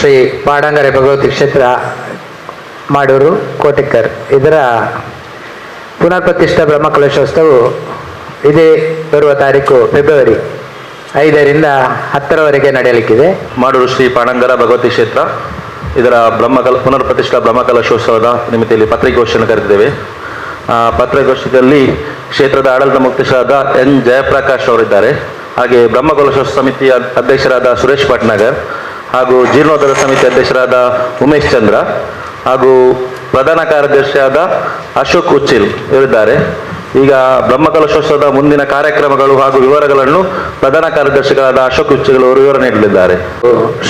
ಶ್ರೀ ಬಾಡಂಗರೆ ಭಗವತಿ ಕ್ಷೇತ್ರ ಮಾಡೂರು ಕೋಟಿಕರ್ ಇದರ ಪುನರ್ ಪ್ರತಿಷ್ಠಾ ಬ್ರಹ್ಮಕಲಶೋತ್ಸವವು ಇದೇ ಬರುವ ತಾರೀಕು ಫೆಬ್ರವರಿ ಐದರಿಂದ ಹತ್ತರವರೆಗೆ ನಡೆಯಲಿಕ್ಕಿದೆ. ಮಾಡೂರು ಶ್ರೀ ಪಾಡಂಗರ ಭಗವತಿ ಕ್ಷೇತ್ರ. ಇದರ ಬ್ರಹ್ಮಕಲ ಪುನರ್ ಪ್ರತಿಷ್ಠಾ ಬ್ರಹ್ಮಕಲಶೋತ್ಸವದ ನಿಮಿತ್ತದಲ್ಲಿ ಪತ್ರಿಕೋಷ್ಠಿಯನ್ನು ಕರೆದಿದ್ದೇವೆ. ಆ, ಪತ್ರಿಕಾಗೋಷ್ಠಿಯಲ್ಲಿ ಕ್ಷೇತ್ರದ ಆಡಳಿತ ಮುಕ್ತೇಶರಾದ ಎನ್. ಜಯಪ್ರಕಾಶ್ ಅವರಿದ್ದಾರೆ. ಹಾಗೆ ಬ್ರಹ್ಮಕಲಶೋತ್ಸವ ಸಮಿತಿಯ ಅಧ್ಯಕ್ಷರಾದ ಸುರೇಶ್ ಭಟ್ನಗರ್ ಹಾಗೂ ಜೀರ್ಣೋದ್ಧಾರ ಸಮಿತಿ ಅಧ್ಯಕ್ಷರಾದ ಉಮೇಶ್ ಚಂದ್ರ ಹಾಗೂ ಪ್ರಧಾನ ಕಾರ್ಯದರ್ಶಿಯಾದ ಅಶೋಕ್ ಉಚ್ಚಿಲ್ ಇವರಿದ್ದಾರೆ ಈಗ ಬ್ರಹ್ಮಕಲಶೋತ್ಸವದ ಮುಂದಿನ ಕಾರ್ಯಕ್ರಮಗಳು ಹಾಗೂ ವಿವರಗಳನ್ನು ಪ್ರಧಾನ ಕಾರ್ಯದರ್ಶಿಗಳಾದ ಅಶೋಕ್ ಉಚ್ಚಿಲ್ ಅವರು ವಿವರ ನೀಡಲಿದ್ದಾರೆ.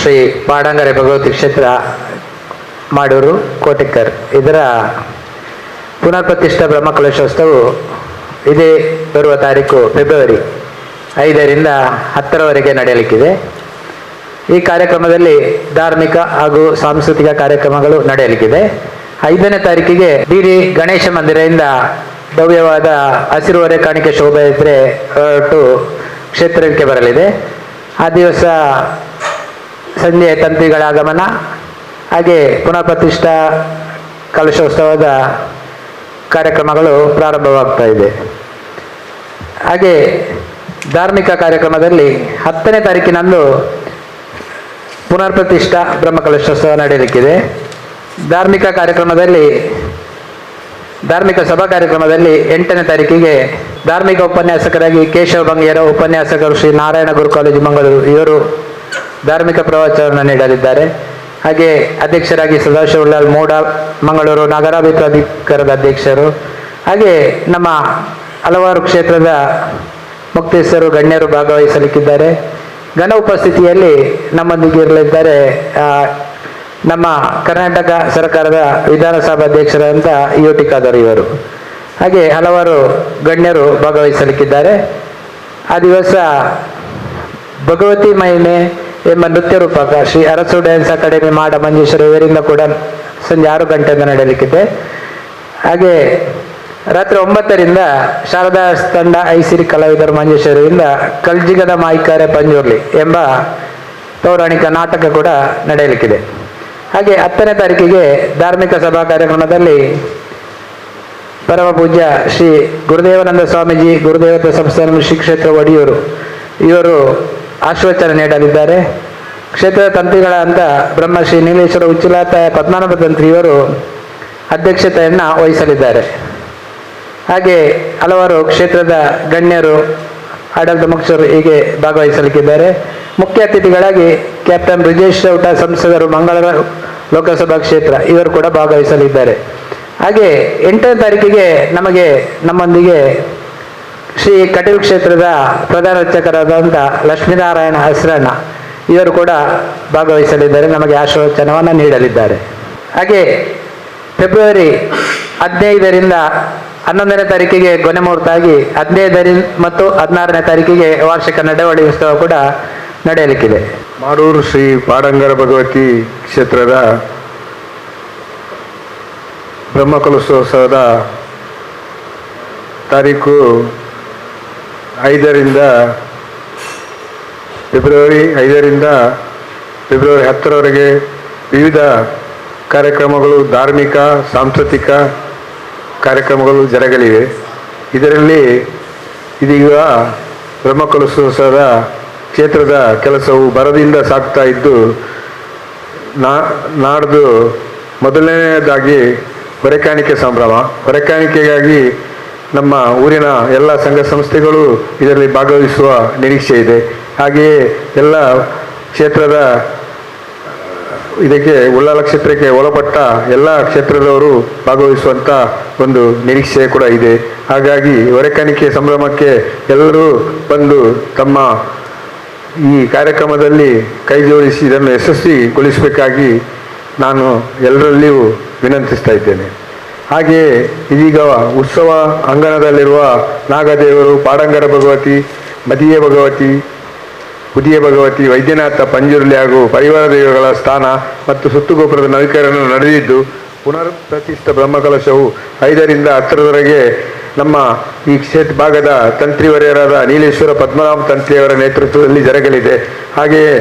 ಶ್ರೀ ಪಾಡಂಗರೆ ಭಗವತಿ ಕ್ಷೇತ್ರ ಮಾಡೂರು, ಕೋಟಿಕರ್. ಇದರ ಪುನರ್ ಪ್ರತಿಷ್ಠಾ ಬ್ರಹ್ಮಕಲಶೋತ್ಸವವು ಇದೇ ಬರುವ ತಾರೀಕು ಫೆಬ್ರವರಿ ಐದರಿಂದ ಹತ್ತರವರೆಗೆ ನಡೆಯಲಿಕ್ಕಿದೆ. ಈ ಕಾರ್ಯಕ್ರಮದಲ್ಲಿ ಧಾರ್ಮಿಕ ಹಾಗೂ ಸಾಂಸ್ಕೃತಿಕ ಕಾರ್ಯಕ್ರಮಗಳು ನಡೆಯಲಿಕ್ಕಿದೆ. ಐದನೇ ತಾರೀಕಿಗೆ ಡಿಡಿ ಗಣೇಶ ಮಂದಿರದಿಂದ ಭವ್ಯವಾದ ಹಸಿರು ಹೊರೆ ಕಾಣಿಕೆ ಶೋಭಾಯಾತ್ರೆ ಹೊರಟು ಕ್ಷೇತ್ರಕ್ಕೆ ಬರಲಿದೆ. ಆ ದಿವಸ ಸಂಜೆ ತಂತಿಗಳ ಆಗಮನ, ಹಾಗೆ ಪುನಃ ಪ್ರತಿಷ್ಠಾ ಕಲಶೋತ್ಸವದ ಕಾರ್ಯಕ್ರಮಗಳು ಪ್ರಾರಂಭವಾಗ್ತಾ ಇದೆ. ಹಾಗೆ ಧಾರ್ಮಿಕ ಕಾರ್ಯಕ್ರಮದಲ್ಲಿ ಹತ್ತನೇ ತಾರೀಕಿನಂದು ಪುನರ್ ಪ್ರತಿಷ್ಠಾ ಬ್ರಹ್ಮಕಲಶೋತ್ಸವ ನಡೆಯಲಿಕ್ಕಿದೆ. ಧಾರ್ಮಿಕ ಕಾರ್ಯಕ್ರಮದಲ್ಲಿ, ಧಾರ್ಮಿಕ ಸಭಾ ಕಾರ್ಯಕ್ರಮದಲ್ಲಿ ಎಂಟನೇ ತಾರೀಕಿಗೆ ಧಾರ್ಮಿಕ ಉಪನ್ಯಾಸಕರಾಗಿ ಕೇಶವ ಬಂಗಿಯರ ಉಪನ್ಯಾಸಕರು ಶ್ರೀ ನಾರಾಯಣ ಗುರು ಕಾಲೇಜು ಮಂಗಳೂರು ಇವರು ಧಾರ್ಮಿಕ ಪ್ರವಚನವನ್ನು ನೀಡಲಿದ್ದಾರೆ. ಹಾಗೆ ಅಧ್ಯಕ್ಷರಾಗಿ ಸದಾಶಿವಲಾಲ್ ಮೂಡ, ಮಂಗಳೂರು ನಗರಾಭಿಪ್ರಾಧಿಕಾರದ ಪ್ರಾಧಿಕಾರದ ಅಧ್ಯಕ್ಷರು. ಹಾಗೆ ನಮ್ಮ ಹಲವಾರು ಕ್ಷೇತ್ರದ ಮುಕ್ತೇಶ್ವರು ಗಣ್ಯರು ಭಾಗವಹಿಸಲಿಕ್ಕಿದ್ದಾರೆ. ಘನ ಉಪಸ್ಥಿತಿಯಲ್ಲಿ ನಮ್ಮೊಂದಿಗೆ ಇರಲಿದ್ದಾರೆ ನಮ್ಮ ಕರ್ನಾಟಕ ಸರ್ಕಾರದ ವಿಧಾನಸಭಾ ಅಧ್ಯಕ್ಷರಾದಂಥ ಯು ಖಾದರ್ ಇವರು. ಹಾಗೆ ಹಲವಾರು ಗಣ್ಯರು ಭಾಗವಹಿಸಲಿಕ್ಕಿದ್ದಾರೆ. ಆ ದಿವಸ ಭಗವತಿ ಮಹಿಮೆ ಎಂಬ ನೃತ್ಯ ರೂಪಕ ಶ್ರೀ ಅರಸು ಡ್ಯಾನ್ಸ್ ಅಕಾಡೆಮಿ ಮಾಡ ಮಂಜೇಶ್ವರ ಇವರಿಂದ ಕೂಡ ಸಂಜೆ ಆರು ಗಂಟೆಯಿಂದ ನಡೆಯಲಿಕ್ಕಿದೆ. ಹಾಗೆ ರಾತ್ರಿ ಒಂಬತ್ತರಿಂದ ಶಾರದಾ ತಂಡ ಐಸಿರಿ ಕಲಾವಿದರು ಮಂಜೇಶ್ವರಿಯಿಂದ ಕಲ್ಜಿಗದ ಮಾಯಿಕಾರೆ ಪಂಜುರ್ಲಿ ಎಂಬ ಪೌರಾಣಿಕ ನಾಟಕ ಕೂಡ ನಡೆಯಲಿಕ್ಕಿದೆ. ಹಾಗೆ ಹತ್ತನೇ ತಾರೀಕಿಗೆ ಧಾರ್ಮಿಕ ಸಭಾ ಕಾರ್ಯಕ್ರಮದಲ್ಲಿ ಪರಮ ಪೂಜ್ಯ ಶ್ರೀ ಗುರುದೇವನಂದ ಸ್ವಾಮೀಜಿ, ಗುರುದೇವತ ಸಂಸ್ಥಾನ ಶ್ರೀ ಕ್ಷೇತ್ರ ಒಡಿಯೂರು, ಇವರು ಆಶ್ವಚನ ನೀಡಲಿದ್ದಾರೆ. ಕ್ಷೇತ್ರದ ಅಂತ ಬ್ರಹ್ಮಶ್ರೀ ನೀಲೇಶ್ವರ ಉಚ್ಚಿಲಾತಾಯ ಪದ್ಮನಾಭ ತಂತ್ರಿ ಇವರು ಅಧ್ಯಕ್ಷತೆಯನ್ನು ವಹಿಸಲಿದ್ದಾರೆ. ಹಾಗೆ ಹಲವಾರು ಕ್ಷೇತ್ರದ ಗಣ್ಯರು, ಆಡಳಿತ ಮುಖ್ಯರು ಹೀಗೆ ಭಾಗವಹಿಸಲಿಕ್ಕಿದ್ದಾರೆ. ಮುಖ್ಯ ಅತಿಥಿಗಳಾಗಿ ಕ್ಯಾಪ್ಟನ್ ಬ್ರಿಜೇಶ್ ಚೌಟ, ಸಂಸದರು ಮಂಗಳೂರು ಲೋಕಸಭಾ ಕ್ಷೇತ್ರ, ಇವರು ಕೂಡ ಭಾಗವಹಿಸಲಿದ್ದಾರೆ. ಹಾಗೆ ಎಂಟನೇ ತಾರೀಕಿಗೆ ನಮಗೆ ನಮ್ಮೊಂದಿಗೆ ಶ್ರೀ ಕಟೀಲ್ ಕ್ಷೇತ್ರದ ಪ್ರಧಾನ ಅರ್ಚಕರಾದಂಥ ಲಕ್ಷ್ಮೀನಾರಾಯಣ ಹಸರಣ್ಣ, ಇವರು ಕೂಡ ಭಾಗವಹಿಸಲಿದ್ದಾರೆ, ನಮಗೆ ಆಶೋಚನವನ್ನು ನೀಡಲಿದ್ದಾರೆ. ಹಾಗೆ ಫೆಬ್ರವರಿ ಹದಿನೈದರಿಂದ ಹನ್ನೊಂದನೇ ತಾರೀಕಿಗೆ ಕೊನೆ ಮುಹೂರ್ತ ಆಗಿ ಮತ್ತು ಹದಿನಾರನೇ ತಾರೀಕಿಗೆ ವಾರ್ಷಿಕ ನಡವಳಿ ಉತ್ಸವ ಕೂಡ ನಡೆಯಲಿಕ್ಕಿದೆ. ಮಾಡೂರು ಶ್ರೀ ಪಾಡಂಗರ ಭಗವತಿ ಕ್ಷೇತ್ರದ ಬ್ರಹ್ಮಕಲಶೋತ್ಸವದ ತಾರೀಕು ಐದರಿಂದ ಫೆಬ್ರವರಿ ಐದರಿಂದ ಫೆಬ್ರವರಿ ಹತ್ತರವರೆಗೆ ವಿವಿಧ ಕಾರ್ಯಕ್ರಮಗಳು ಧಾರ್ಮಿಕ, ಸಾಂಸ್ಕೃತಿಕ ಕಾರ್ಯಕ್ರಮಗಳು ಜರಗಲಿವೆ. ಇದರಲ್ಲಿ ಇದೀಗ ಬ್ರಹ್ಮಕಲಸದ ಕ್ಷೇತ್ರದ ಕೆಲಸವು ಬರದಿಂದ ಸಾಗ್ತಾ ಇದ್ದು, ನಾ, ನಾಡ್ದು ಮೊದಲನೆಯದಾಗಿ ಹೊರೆಕಾಣಿಕೆ ಸಂಭ್ರಮ. ಹೊರೆಕಾಣಿಕೆಗಾಗಿ ನಮ್ಮ ಊರಿನ ಎಲ್ಲ ಸಂಘ ಸಂಸ್ಥೆಗಳು ಇದರಲ್ಲಿ ಭಾಗವಹಿಸುವ ನಿರೀಕ್ಷೆ ಇದೆ. ಹಾಗೆಯೇ ಎಲ್ಲ ಕ್ಷೇತ್ರದ ಇದಕ್ಕೆ ಉಳ್ಳಾಲ ಕ್ಷೇತ್ರಕ್ಕೆ ಒಳಪಟ್ಟ ಎಲ್ಲ ಕ್ಷೇತ್ರದವರು ಭಾಗವಹಿಸುವಂಥ ಒಂದು ನಿರೀಕ್ಷೆ ಕೂಡ ಇದೆ. ಹಾಗಾಗಿ ಹೊರೆಕಾಣಿಕೆ ಸಂಭ್ರಮಕ್ಕೆ ಎಲ್ಲರೂ ಬಂದು ತಮ್ಮ ಈ ಕಾರ್ಯಕ್ರಮದಲ್ಲಿ ಕೈ ಜೋಡಿಸಿ ಇದನ್ನು ಯಶಸ್ವಿಗೊಳಿಸಬೇಕಾಗಿ ನಾನು ಎಲ್ಲರಲ್ಲಿಯೂ ವಿನಂತಿಸ್ತಾ ಇದ್ದೇನೆ. ಹಾಗೆಯೇ ಇದೀಗ ಉತ್ಸವ ಅಂಗಣದಲ್ಲಿರುವ ನಾಗದೇವರು, ಪಾಡಂಗರ ಭಗವತಿ, ಮದಿಯ ಭಗವತಿ ಪುದಿಯ ಭಗವತಿ ವೈದ್ಯನಾಥ ಪಂಜುರ್ಲಿ ಹಾಗೂ ಪರಿವಾರ ದೇವಗಳ ಸ್ಥಾನ ಮತ್ತು ಸುತ್ತುಗೋಪುರದ ನವೀಕರಣ ನಡೆದಿದ್ದು ಪುನರ್ ಪ್ರತಿಷ್ಠ ಬ್ರಹ್ಮಕಲಶವು ಐದರಿಂದ ಹತ್ತರವರೆಗೆ ನಮ್ಮ ಈ ಕ್ಷೇತ್ರ ಭಾಗದ ತಂತ್ರಿವರ್ಯರಾದ ನೀಲೇಶ್ವರ ಪದ್ಮನಾಭ ತಂತ್ರಿಯವರ ನೇತೃತ್ವದಲ್ಲಿ ಜರಗಲಿದೆ. ಹಾಗೆಯೇ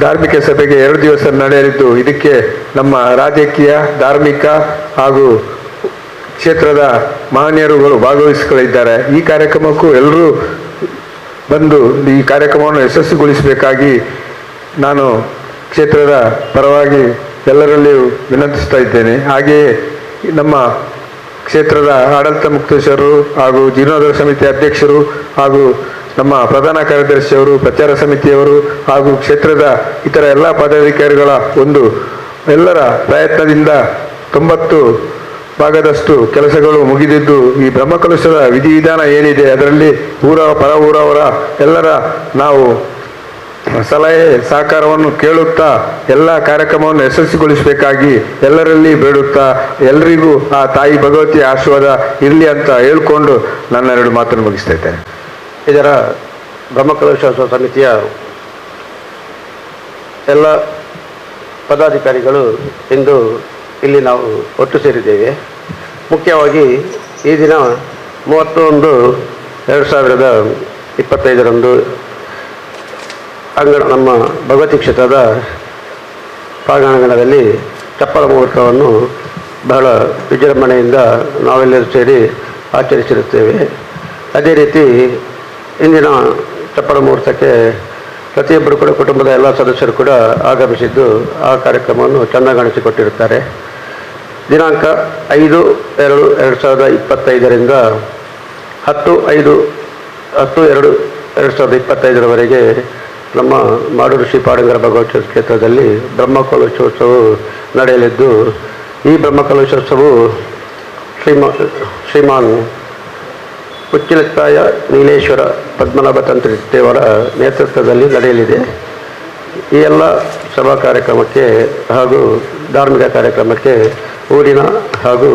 ಧಾರ್ಮಿಕ ಸಭೆಗೆ ಎರಡು ದಿವಸ ನಡೆಯಲಿದ್ದು, ಇದಕ್ಕೆ ನಮ್ಮ ರಾಜಕೀಯ, ಧಾರ್ಮಿಕ ಹಾಗೂ ಕ್ಷೇತ್ರದ ಮಾನ್ಯರುಗಳು ಭಾಗವಹಿಸಿಕೊಳ್ಳಿದ್ದಾರೆ ಈ ಕಾರ್ಯಕ್ರಮಕ್ಕೂ ಎಲ್ಲರೂ ಬಂದು ಈ ಕಾರ್ಯಕ್ರಮವನ್ನು ಯಶಸ್ವಿಗೊಳಿಸಬೇಕಾಗಿ ನಾನು ಕ್ಷೇತ್ರದ ಪರವಾಗಿ ಎಲ್ಲರಲ್ಲಿಯೂ ವಿನಂತಿಸ್ತಾ ಇದ್ದೇನೆ. ಹಾಗೆಯೇ ನಮ್ಮ ಕ್ಷೇತ್ರದ ಆಡಳಿತ ಮುಕ್ತೇಶ್ವರರು ಹಾಗೂ ಜೀರ್ಣೋದ್ಧಾರ ಸಮಿತಿ ಅಧ್ಯಕ್ಷರು ಹಾಗೂ ನಮ್ಮ ಪ್ರಧಾನ ಕಾರ್ಯದರ್ಶಿಯವರು, ಪ್ರಚಾರ ಸಮಿತಿಯವರು ಹಾಗೂ ಕ್ಷೇತ್ರದ ಇತರ ಎಲ್ಲ ಪದಾಧಿಕಾರಿಗಳ ಒಂದು ಎಲ್ಲರ ಪ್ರಯತ್ನದಿಂದ ತೊಂಬತ್ತು ಭಾಗದಷ್ಟು ಕೆಲಸಗಳು ಮುಗಿದಿದ್ದು ಈ ಬ್ರಹ್ಮಕಲುಷದ ವಿಧಿವಿಧಾನ ಏನಿದೆ ಅದರಲ್ಲಿ ಊರ ಪರ ಊರವರ ಎಲ್ಲರ ನಾವು ಸಲಹೆ ಸಹಕಾರವನ್ನು ಕೇಳುತ್ತಾ ಎಲ್ಲ ಕಾರ್ಯಕ್ರಮವನ್ನು ಯಶಸ್ವಿಗೊಳಿಸಬೇಕಾಗಿ ಎಲ್ಲರಲ್ಲಿ ಬೇಡುತ್ತಾ ಎಲ್ಲರಿಗೂ ಆ ತಾಯಿ ಭಗವತಿ ಆಶೀರ್ವಾದ ಇರಲಿ ಅಂತ ಹೇಳ್ಕೊಂಡು ನನ್ನ ಎರಡು ಮಾತನ್ನು ಮುಗಿಸ್ತಾ ಇದ್ದೇನೆ. ಇದರ ಬ್ರಹ್ಮಕಲುಷ ಸಮಿತಿಯ ಎಲ್ಲ ಪದಾಧಿಕಾರಿಗಳು ಇಂದು ಇಲ್ಲಿ ನಾವು ಒಟ್ಟು ಸೇರಿದ್ದೇವೆ. ಮುಖ್ಯವಾಗಿ ಈ ದಿನ ಮೂವತ್ತೊಂದು ಎರಡು ಸಾವಿರದ ಇಪ್ಪತ್ತೈದರಂದು ಅಂಗಣ ನಮ್ಮ ಭಗವತಿ ಕ್ಷೇತ್ರದ ಪ್ರಾಂಗಣದಲ್ಲಿ ಚಪ್ಪಲ ಮುಹೂರ್ತವನ್ನು ಬಹಳ ವಿಜೃಂಭಣೆಯಿಂದ ನಾವೆಲ್ಲರೂ ಸೇರಿ ಆಚರಿಸಿರುತ್ತೇವೆ. ಅದೇ ರೀತಿ ಇಂದಿನ ಚಪ್ಪಲ ಮುಹೂರ್ತಕ್ಕೆ ಪ್ರತಿಯೊಬ್ಬರು ಕೂಡ ಕುಟುಂಬದ ಎಲ್ಲ ಸದಸ್ಯರು ಕೂಡ ಆಗಮಿಸಿದ್ದು ಆ ಕಾರ್ಯಕ್ರಮವನ್ನು ಚೆನ್ನಾಗಣಿಸಿಕೊಟ್ಟಿರುತ್ತಾರೆ ದಿನಾಂಕ ಐದು ಎರಡು ಎರಡು ಸಾವಿರದ ಇಪ್ಪತ್ತೈದರಿಂದ ಹತ್ತು ಐದು ಹತ್ತು ಎರಡು ಎರಡು ಸಾವಿರದ ಇಪ್ಪತ್ತೈದರವರೆಗೆ ನಮ್ಮ ಮಾಡೂರು ಶ್ರೀ ಪಾಡಂಗರ ಭಗವತ್ ಕ್ಷೇತ್ರದಲ್ಲಿ ಬ್ರಹ್ಮಕಲಶೋತ್ಸವವು ನಡೆಯಲಿದ್ದು, ಈ ಬ್ರಹ್ಮಕಲಶೋತ್ಸವವು ಶ್ರೀಮಾ, ಶ್ರೀಮಾನ್ ಉಚ್ಚಿಲತ್ತಾಯ ನೀಲೇಶ್ವರ ಪದ್ಮನಾಭ ತಂತ್ರಿ ದೇವರ ನೇತೃತ್ವದಲ್ಲಿ ನಡೆಯಲಿದೆ. ಈ ಎಲ್ಲ ಸಭಾ ಕಾರ್ಯಕ್ರಮಕ್ಕೆ ಹಾಗೂ ಧಾರ್ಮಿಕ ಕಾರ್ಯಕ್ರಮಕ್ಕೆ ಊರಿನ ಹಾಗೂ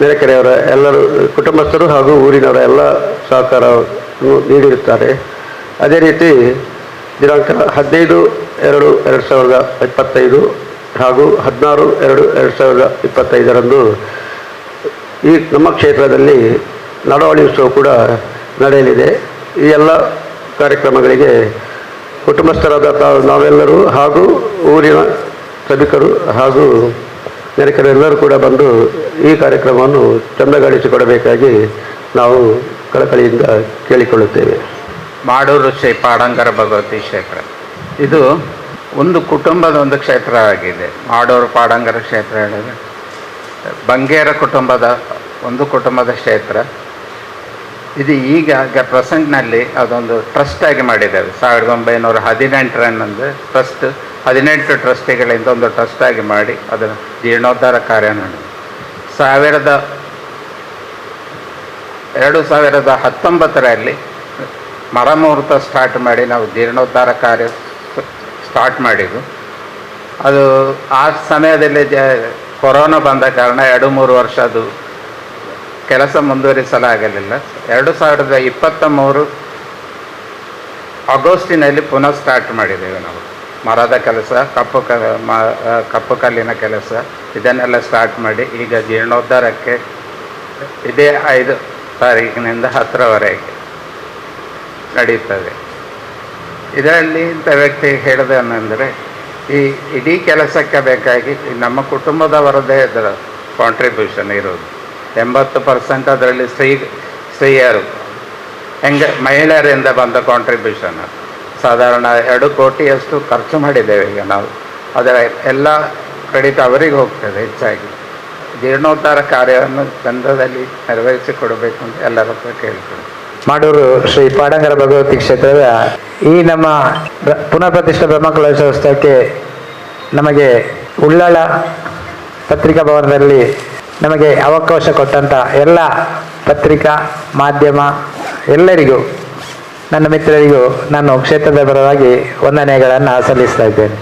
ನೆರೆಕೆರೆಯವರ ಎಲ್ಲರೂ, ಕುಟುಂಬಸ್ಥರು ಹಾಗೂ ಊರಿನವರ ಎಲ್ಲ ಸಹಕಾರವನ್ನು ನೀಡಿರುತ್ತಾರೆ. ಅದೇ ರೀತಿ ದಿನಾಂಕ ಹದಿನೈದು ಎರಡು ಎರಡು ಸಾವಿರದ ಇಪ್ಪತ್ತೈದು ಹಾಗೂ ಹದಿನಾರು ಎರಡು ಎರಡು ಸಾವಿರದ ಇಪ್ಪತ್ತೈದರಂದು ಈ ನಮ್ಮ ಕ್ಷೇತ್ರದಲ್ಲಿ ನಡವಳಿ ಉತ್ಸವ ಕೂಡ ನಡೆಯಲಿದೆ. ಈ ಎಲ್ಲ ಕಾರ್ಯಕ್ರಮಗಳಿಗೆ ಕುಟುಂಬಸ್ಥರಾದ ನಾವೆಲ್ಲರೂ ಹಾಗೂ ಊರಿನ ಸಭಿಕರು ಹಾಗೂ ನೆರೆಕರೆಲ್ಲರೂ ಕೂಡ ಬಂದು ಈ ಕಾರ್ಯಕ್ರಮವನ್ನು ಚಂದಗಾಡಿಸಿಕೊಡಬೇಕಾಗಿ ನಾವು ಕಳಕಳಿಯಿಂದ ಕೇಳಿಕೊಳ್ಳುತ್ತೇವೆ. ಮಾಡೂರು ಶ್ರೀ ಪಾಡಂಗರ ಭಗವತಿ ಕ್ಷೇತ್ರ. ಇದು ಒಂದು ಕುಟುಂಬದ ಒಂದು ಕ್ಷೇತ್ರ ಆಗಿದೆ. ಮಾಡೂರು ಪಾಡಂಗರ ಕ್ಷೇತ್ರ ಹೇಳಿದ್ರೆ. ಬಂಗೇರ ಕುಟುಂಬದ ಒಂದು ಕುಟುಂಬದ ಕ್ಷೇತ್ರ. ಇದು ಈಗ ಪ್ರೆಸೆಂಟ್ನಲ್ಲಿ ಅದೊಂದು ಟ್ರಸ್ಟ್ ಆಗಿ ಮಾಡಿದ್ದೇವೆ. ಸಾವಿರದ ಒಂಬೈನೂರ ಹದಿನೆಂಟರನ್ನೊಂದು ಟ್ರಸ್ಟ್ ಹದಿನೆಂಟು ಟ್ರಸ್ಟಿಗಳಿಂದ ಒಂದು ಟ್ರಸ್ಟ್ ಆಗಿ ಮಾಡಿ ಅದನ್ನು ಜೀರ್ಣೋದ್ಧಾರ ಕಾರ್ಯ ನಡೆದಿದೆ ಸಾವಿರದ, ಎರಡು ಸಾವಿರದ ಹತ್ತೊಂಬತ್ತರಲ್ಲಿ ಮರಮುಹೂರ್ತ ಸ್ಟಾರ್ಟ್ ಮಾಡಿ ನಾವು ಜೀರ್ಣೋದ್ಧಾರ ಕಾರ್ಯ ಸ್ಟಾರ್ಟ್ ಮಾಡಿದ್ದು. ಅದು ಆ ಸಮಯದಲ್ಲಿ ಜ, ಕೊರೋನಾ ಬಂದ ಕಾರಣ ಎರಡು ಮೂರು ವರ್ಷ ಅದು ಕೆಲಸ ಮುಂದುವರಿಸಲಾಗಲಿಲ್ಲ. ಎರಡು ಸಾವಿರದ ಇಪ್ಪತ್ತ ಮೂರು ಆಗಸ್ಟಿನಲ್ಲಿ ಪುನಃ ಸ್ಟಾರ್ಟ್ ಮಾಡಿದ್ದೇವೆ ನಾವು. ಮರದ ಕೆಲಸ, ಕಪ್ಪು ಕ, ಮ ಕಪ್ಪು ಕಲ್ಲಿನ ಕೆಲಸ, ಇದನ್ನೆಲ್ಲ ಸ್ಟಾರ್ಟ್ ಮಾಡಿ ಈಗ ಜೀರ್ಣೋದ್ಧಾರಕ್ಕೆ ಇದೇ ಐದು ತಾರೀಕಿನಿಂದ ಹತ್ತರವರೆಗೆ ನಡೆಯುತ್ತದೆ ಇದರಲ್ಲಿ ಇಂಥ ವ್ಯಕ್ತಿ ಹೇಳಿದನೆಂದರೆ ಈ ಇಡೀ ಕೆಲಸಕ್ಕೆ ಬೇಕಾಗಿ ನಮ್ಮ ಕುಟುಂಬದವರದೇ ಇದರ ಕಾಂಟ್ರಿಬ್ಯೂಷನ್ ಇರೋದು. ಎಂಬತ್ತು ಪರ್ಸೆಂಟ್ ಅದರಲ್ಲಿ ಸ್ತ್ರೀ, ಸ್ತ್ರೀಯರು. ಹೆಂಗೆ, ಮಹಿಳೆಯರಿಂದ ಬಂದ ಕಾಂಟ್ರಿಬ್ಯೂಷನ್ ಸಾಧಾರಣ ಎರಡು ಕೋಟಿಯಷ್ಟು ಖರ್ಚು ಮಾಡಿದ್ದೇವೆ ಈಗ ನಾವು. ಅದರ ಎಲ್ಲ ಕ್ರೆಡಿಟ್ ಅವರಿಗೆ ಹೋಗ್ತದೆ ಹೆಚ್ಚಾಗಿ. ಜೀರ್ಣೋದ್ಧಾರ ಕಾರ್ಯವನ್ನು ಚಂದದಲ್ಲಿ ನೆರವೇರಿಸಿಕೊಡಬೇಕು ಅಂತ ಎಲ್ಲರ ಹತ್ರ ಕೇಳ್ತೇವೆ ಮಾಡೂರು ಶ್ರೀ ಪಾಡಂಗರ ಭಗವತಿ ಕ್ಷೇತ್ರದ ಈ ನಮ್ಮ ಪುನಃ ಪ್ರತಿಷ್ಠಾ ಬ್ರಹ್ಮಕಲಶೋತ್ಸವಕ್ಕೆ ನಮಗೆ ಉಳ್ಳಾಳ ಪತ್ರಿಕಾ ಭವನದಲ್ಲಿ ನಮಗೆ ಅವಕಾಶ ಕೊಟ್ಟಂಥ ಎಲ್ಲ ಪತ್ರಿಕಾ, ಮಾಧ್ಯಮ ಎಲ್ಲರಿಗೂ, ನನ್ನ ಮಿತ್ರರಿಗೂ ನಾನು ಕ್ಷೇತ್ರದ ಪರವಾಗಿ ವಂದನೆಗಳನ್ನು ಸಲ್ಲಿಸ್ತಾ ಇದ್ದೇನೆ.